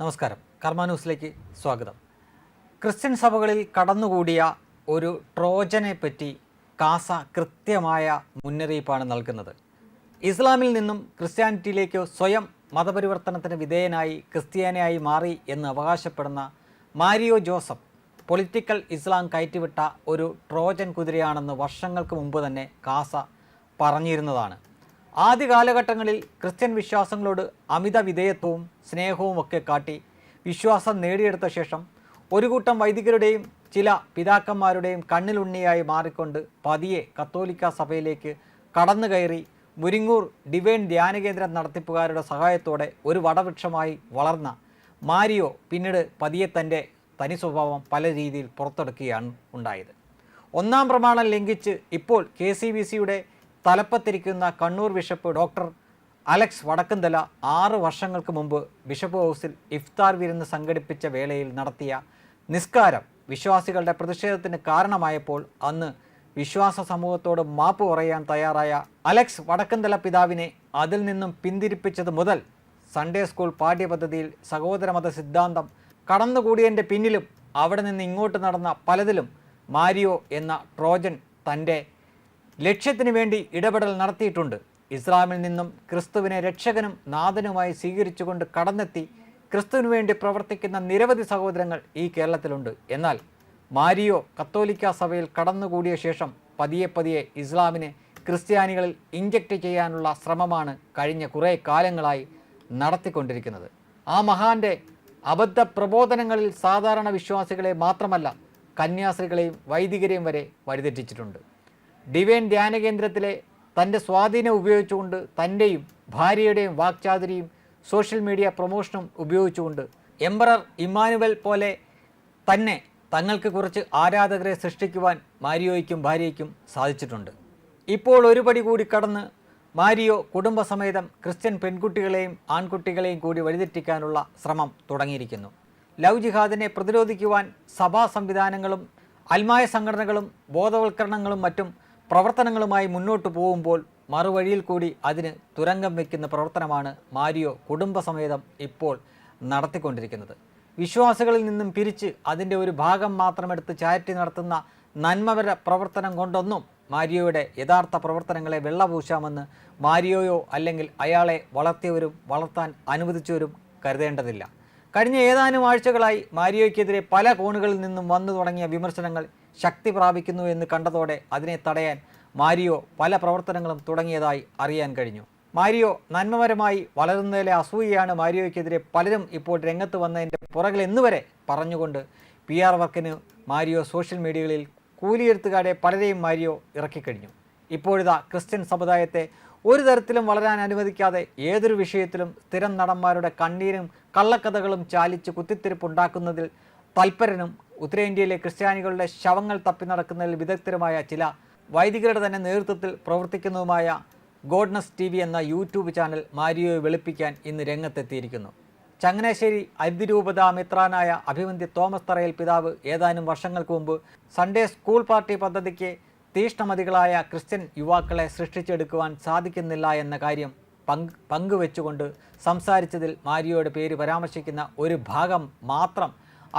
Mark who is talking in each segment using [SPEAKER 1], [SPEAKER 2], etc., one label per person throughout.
[SPEAKER 1] നമസ്കാരം. കർമ്മ ന്യൂസിലേക്ക് സ്വാഗതം. ക്രിസ്ത്യൻ സഭകളിൽ കടന്നുകൂടിയ ഒരു ട്രോജനെ പറ്റി കാസ കൃത്യമായ മുന്നറിയിപ്പാണ് നൽകുന്നത്. ഇസ്ലാമിൽ നിന്നും ക്രിസ്ത്യാനിറ്റിയിലേക്ക് സ്വയം മതപരിവർത്തനത്തിന് വിധേയനായി ക്രിസ്ത്യാനിയായി മാറി എന്ന് അവകാശപ്പെടുന്ന മാരിയോ ജോസഫ് പൊളിറ്റിക്കൽ ഇസ്ലാം കയറ്റിവിട്ട ഒരു ട്രോജൻ കുതിരയാണെന്ന് വർഷങ്ങൾക്ക് മുമ്പ് തന്നെ കാസ പറഞ്ഞിരുന്നതാണ്. ആദ്യ കാലഘട്ടങ്ങളിൽ ക്രിസ്ത്യൻ വിശ്വാസങ്ങളോട് അമിത വിധേയത്വവും സ്നേഹവും ഒക്കെ കാട്ടി വിശ്വാസം നേടിയെടുത്ത ശേഷം ഒരു കൂട്ടം വൈദികരുടെയും ചില പിതാക്കന്മാരുടെയും കണ്ണിലുണ്ണിയായി മാറിക്കൊണ്ട് പതിയെ കത്തോലിക്ക സഭയിലേക്ക് കടന്നു കയറി മുരിങ്ങൂർ ഡിവൈൻ ധ്യാനകേന്ദ്രം നടത്തിപ്പുകാരുടെ സഹായത്തോടെ ഒരു വടവൃക്ഷമായി വളർന്ന മാരിയോ പിന്നീട് പതിയെ തന്റെ തനി സ്വഭാവം പല രീതിയിൽ പുറത്തെടുക്കുകയാണ് ഉണ്ടായത്. ഒന്നാം പ്രമാണം ലംഘിച്ച് ഇപ്പോൾ കെ സി ബി സിയുടെ തലപ്പത്തിരിക്കുന്ന Kannur bishop doctor Alex Vadakkumthala ആറ് വർഷങ്ങൾക്ക് മുമ്പ് ബിഷപ്പ് ഹൗസിൽ ഇഫ്താർ വിരുന്ന് സംഘടിപ്പിച്ച വേളയിൽ നടത്തിയ നിസ്കാരം വിശ്വാസികളുടെ പ്രതിഷേധത്തിന് കാരണമായപ്പോൾ അന്ന് വിശ്വാസ സമൂഹത്തോട് മാപ്പ് പറയാൻ തയ്യാറായ അലക്സ് വടക്കുന്തല പിതാവിനെ അതിൽ നിന്നും പിന്തിരിപ്പിച്ചത് മുതൽ സൺഡേ സ്കൂൾ പാഠ്യപദ്ധതിയിൽ സഹോദരമത സിദ്ധാന്തം കടന്നുകൂടിയതിന്റെ പിന്നിലും അവിടെ നിന്ന് ഇങ്ങോട്ട് നടന്ന പലതിലും മാരിയോ എന്ന ട്രോജൻ തന്റെ ലക്ഷ്യത്തിന് വേണ്ടി ഇടപെടൽ നടത്തിയിട്ടുണ്ട്. ഇസ്ലാമിൽ നിന്നും ക്രിസ്തുവിനെ രക്ഷകനും നാഥനുമായി സ്വീകരിച്ചുകൊണ്ട് കടന്നെത്തി ക്രിസ്തുവിന് വേണ്ടി പ്രവർത്തിക്കുന്ന നിരവധി സഹോദരങ്ങൾ ഈ കേരളത്തിലുണ്ട്. എന്നാൽ മാരിയോ കത്തോലിക്ക സഭയിൽ കടന്നുകൂടിയ ശേഷം പതിയെ പതിയെ ഇസ്ലാമിനെ ക്രിസ്ത്യാനികളിൽ ഇഞ്ചക്ട് ചെയ്യാനുള്ള ശ്രമമാണ് കഴിഞ്ഞ കുറേ കാലങ്ങളായി നടത്തിക്കൊണ്ടിരിക്കുന്നത്. ആ മഹാന്റെ അബദ്ധ പ്രബോധനങ്ങളിൽ സാധാരണ വിശ്വാസികളെ മാത്രമല്ല കന്യാസ്ത്രീകളെയും വൈദികരെയും വരെ വഴിതെറ്റിച്ചിട്ടുണ്ട്. ഡിവൈൻ ധ്യാന കേന്ദ്രത്തിലെ തന്റെ സ്വാധീനം ഉപയോഗിച്ചുകൊണ്ട് തന്റെയും ഭാര്യയുടെയും വാക്ചാതുരിയും സോഷ്യൽ മീഡിയ പ്രൊമോഷനും ഉപയോഗിച്ചുകൊണ്ട് എംബറർ ഇമ്മാനുവൽ പോലെ തന്നെ തങ്ങൾക്ക് കുറച്ച് ആരാധകരെ സൃഷ്ടിക്കുവാൻ മാരിയോയ്ക്കും ഭാര്യയ്ക്കും സാധിച്ചിട്ടുണ്ട്. ഇപ്പോൾ ഒരുപടി കൂടി കടന്ന് മാരിയോ കുടുംബസമേതം ക്രിസ്ത്യൻ പെൺകുട്ടികളെയും ആൺകുട്ടികളെയും കൂടി വഴിതെറ്റിക്കാനുള്ള ശ്രമം തുടങ്ങിയിരിക്കുന്നു. ലവ് ജിഹാദിനെ പ്രതിരോധിക്കുവാൻ സഭാ സംവിധാനങ്ങളും അൽമായ സംഘടനകളും ബോധവൽക്കരണങ്ങളും മറ്റും പ്രവർത്തനങ്ങളുമായി മുന്നോട്ട് പോകുമ്പോൾ മറുവഴിയിൽ കൂടി അതിന് തുരങ്കം വയ്ക്കുന്ന പ്രവർത്തനമാണ് മാരിയോ കുടുംബസമേതം ഇപ്പോൾ നടത്തിക്കൊണ്ടിരിക്കുന്നത്. വിശ്വാസികളിൽ നിന്നും പിരിച്ച് അതിന്റെ ഒരു ഭാഗം മാത്രമെടുത്ത് ചാരിറ്റി നടത്തുന്ന നന്മപര പ്രവർത്തനം കൊണ്ടൊന്നും മാരിയോയുടെ യഥാർത്ഥ പ്രവർത്തനങ്ങളെ വെള്ളപൂശാമെന്ന് മാരിയോയോ അല്ലെങ്കിൽ അയാളെ വളർത്തിയവരും വളർത്താൻ അനുവദിച്ചവരും കരുതേണ്ടതില്ല. കഴിഞ്ഞ ഏതാനും ആഴ്ചകളായി മാരിയോയ്ക്കെതിരെ പല കോണുകളിൽ നിന്നും വന്നു തുടങ്ങിയ വിമർശനങ്ങൾ ശക്തി പ്രാപിക്കുന്നു എന്ന് കണ്ടതോടെ അതിനെ തടയാൻ മാരിയോ പല പ്രവർത്തനങ്ങളും തുടങ്ങിയതായി അറിയാൻ കഴിഞ്ഞു. മാരിയോ നന്മപരമായി വളരുന്നതിലെ അസൂയയാണ് മാരിയോയ്ക്കെതിരെ പലരും ഇപ്പോൾ രംഗത്ത് വന്നതിന്റെ പുറകിൽ എന്നുവരെ പറഞ്ഞുകൊണ്ട് പി ആർ വർക്കിന് മാരിയോ സോഷ്യൽ മീഡിയകളിൽ കൂലിയെഴുത്തുകാരെ പലരെയും മാരിയോ ഇറക്കിക്കഴിഞ്ഞു. ഇപ്പോഴിതാ ക്രിസ്ത്യൻ സമുദായത്തെ ഒരു തരത്തിലും വളരാൻ അനുവദിക്കാതെ ഏതൊരു വിഷയത്തിലും സ്ഥിരം നടന്മാരുടെ കണ്ണീരും കള്ളക്കഥകളും ചാലിച്ച് കുത്തിത്തിരിപ്പുണ്ടാക്കുന്നതിൽ തൽപരനും ഉത്തരേന്ത്യയിലെ ക്രിസ്ത്യാനികളുടെ ശവങ്ങൾ തപ്പി നടക്കുന്നതിൽ വിദഗ്ധരുമായ ചില വൈദികരുടെ തന്നെ നേതൃത്വത്തിൽ പ്രവർത്തിക്കുന്നതുമായ ഗോഡ്നസ് ടി വി എന്ന യൂട്യൂബ് ചാനൽ മാരിയോയെ വെളുപ്പിക്കാൻ ഇന്ന് രംഗത്തെത്തിയിരിക്കുന്നു. ചങ്ങനാശ്ശേരി അതിരൂപത മിത്രാനായ അഭിമന്തി തോമസ് തറയിൽ പിതാവ് ഏതാനും വർഷങ്ങൾക്ക് മുമ്പ് സൺഡേ സ്കൂൾ പാർട്ടി പദ്ധതിക്ക് തീഷ്ണമതികളായ ക്രിസ്ത്യൻ യുവാക്കളെ സൃഷ്ടിച്ചെടുക്കുവാൻ സാധിക്കുന്നില്ല എന്ന കാര്യം പങ്ക് പങ്കുവെച്ചുകൊണ്ട് സംസാരിച്ചതിൽ മാരിയോയുടെ പേര് പരാമർശിക്കുന്ന ഒരു ഭാഗം മാത്രം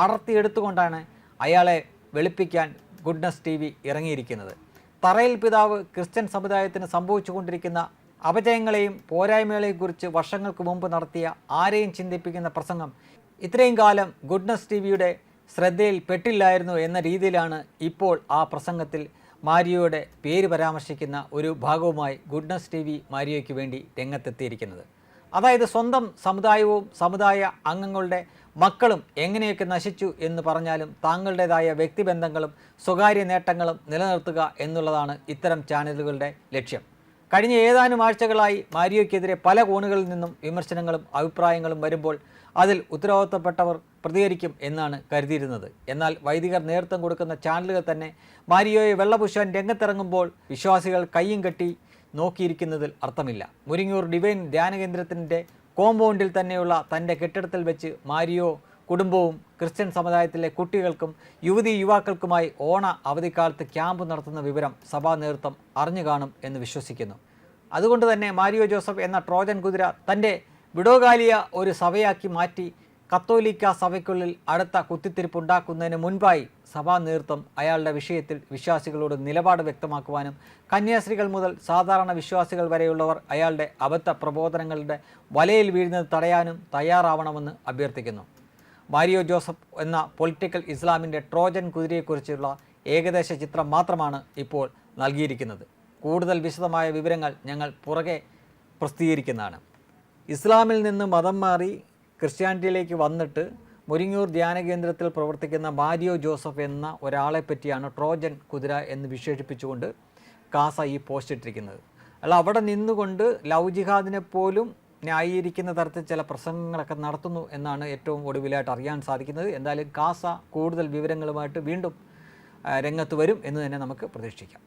[SPEAKER 1] അടർത്തിയെടുത്തുകൊണ്ടാണ് അയാളെ വെളുപ്പിക്കാൻ ഗുഡ്നസ് ടി വി ഇറങ്ങിയിരിക്കുന്നത്. തറയിൽ പിതാവ് ക്രിസ്ത്യൻ സമുദായത്തിന് സംഭവിച്ചുകൊണ്ടിരിക്കുന്ന അപജയങ്ങളെയും പോരായ്മകളെയും കുറിച്ച് വർഷങ്ങൾക്ക് മുമ്പ് നടത്തിയ ആരെയും ചിന്തിപ്പിക്കുന്ന പ്രസംഗം ഇത്രയും കാലം ഗുഡ്നസ് ടി വിയുടെ ശ്രദ്ധയിൽ പെട്ടില്ലായിരുന്നു എന്ന രീതിയിലാണ് ഇപ്പോൾ ആ പ്രസംഗത്തിൽ മാരിയോയുടെ പേര് പരാമർശിക്കുന്ന ഒരു ഭാഗവുമായി ഗുഡ്നസ് ടി വി മാരിയോയ്ക്ക് വേണ്ടി രംഗത്തെത്തിയിരിക്കുന്നത്. അതായത് സ്വന്തം സമുദായവും സമുദായ അംഗങ്ങളുടെ മക്കളും എങ്ങനെയൊക്കെ നശിച്ചു എന്ന് പറഞ്ഞാലും താങ്കളുടേതായ വ്യക്തിബന്ധങ്ങളും സ്വകാര്യ നേട്ടങ്ങളും നിലനിർത്തുക എന്നുള്ളതാണ് ഇത്തരം ചാനലുകളുടെ ലക്ഷ്യം. കഴിഞ്ഞ ഏതാനും ആഴ്ചകളായി മാരിയോയ്ക്കെതിരെ പല കോണുകളിൽ നിന്നും വിമർശനങ്ങളും അഭിപ്രായങ്ങളും വരുമ്പോൾ അതിൽ ഉത്തരവാദിത്തപ്പെട്ടവർ പ്രതികരിക്കും എന്നാണ് കരുതിയിരുന്നത്. എന്നാൽ വൈദികർ നേതൃത്വം കൊടുക്കുന്ന ചാനലുകൾ തന്നെ മാരിയോയെ വെള്ളപുഷ്പൻ രംഗത്തിറങ്ങുമ്പോൾ വിശ്വാസികൾ കയ്യും കെട്ടി നോക്കിയിരിക്കുന്നതിൽ അർത്ഥമില്ല. മുരിങ്ങൂർ ഡിവൈൻ ധ്യാനകേന്ദ്രത്തിന്റെ കോമ്പൗണ്ടിൽ തന്നെയുള്ള തന്റെ കെട്ടിടത്തിൽ വെച്ച് മാരിയോ കുടുംബവും ക്രിസ്ത്യൻ സമുദായത്തിലെ കുട്ടികൾക്കും യുവതി യുവാക്കൾക്കുമായി ഓണ അവധിക്കാലത്ത് ക്യാമ്പ് നടത്തുന്ന വിവരം സഭാ നേതൃത്വം അറിഞ്ഞു കാണും എന്ന് വിശ്വസിക്കുന്നു. അതുകൊണ്ട് തന്നെ മാരിയോ ജോസഫ് എന്ന ട്രോജൻ കുതിര തന്റെ വിടോകാലിയ ഒരു സഭയാക്കി മാറ്റി കത്തോലിക്ക സഭയ്ക്കുള്ളിൽ അടുത്ത കുത്തിത്തിരിപ്പുണ്ടാക്കുന്നതിന് മുൻപായി സഭാ നേതൃത്വം അയാളുടെ വിഷയത്തിൽ വിശ്വാസികളോട് നിലപാട് വ്യക്തമാക്കുവാനും കന്യാസ്ത്രീകൾ മുതൽ സാധാരണ വിശ്വാസികൾ വരെയുള്ളവർ അയാളുടെ അബദ്ധ പ്രബോധനങ്ങളുടെ വലയിൽ വീഴുന്നത് തടയാനും തയ്യാറാവണമെന്ന് അഭ്യർത്ഥിക്കുന്നു. മാരിയോ ജോസഫ് എന്ന പൊളിറ്റിക്കൽ ഇസ്ലാമിന്റെ ട്രോജൻ കുതിരയെക്കുറിച്ചുള്ള ഏകദേശ ചിത്രം മാത്രമാണ് ഇപ്പോൾ നൽകിയിരിക്കുന്നത്. കൂടുതൽ വിശദമായ വിവരങ്ങൾ ഞങ്ങൾ പുറകെ പ്രസിദ്ധീകരിക്കുന്നതാണ്. ഇസ്ലാമിൽ നിന്ന് മതം മാറി ക്രിസ്ത്യാനിറ്റിയിലേക്ക് വന്നിട്ട് മുരിങ്ങൂർ ധ്യാന കേന്ദ്രത്തിൽ പ്രവർത്തിക്കുന്ന മാരിയോ ജോസഫ് എന്ന ഒരാളെ പറ്റിയാണ് ട്രോജൻ കുതിര എന്ന് വിശേഷിപ്പിച്ചുകൊണ്ട് കാസ ഈ പോസ്റ്റ് ഇട്ടിരിക്കുന്നത്. അല്ല അവിടെ നിന്നുകൊണ്ട് ലവ് ജിഹാദിനെ പോലും ന്യായീകരിക്കുന്ന തരത്തിൽ ചില പ്രസംഗങ്ങളൊക്കെ നടത്തുന്നു എന്നാണ് ഏറ്റവും ഒടുവിലായിട്ട് അറിയാൻ സാധിക്കുന്നത്. എന്തായാലും കാസ കൂടുതൽ വിവരങ്ങളുമായിട്ട് വീണ്ടും രംഗത്ത് വരും എന്ന് തന്നെ നമുക്ക് പ്രതീക്ഷിക്കാം.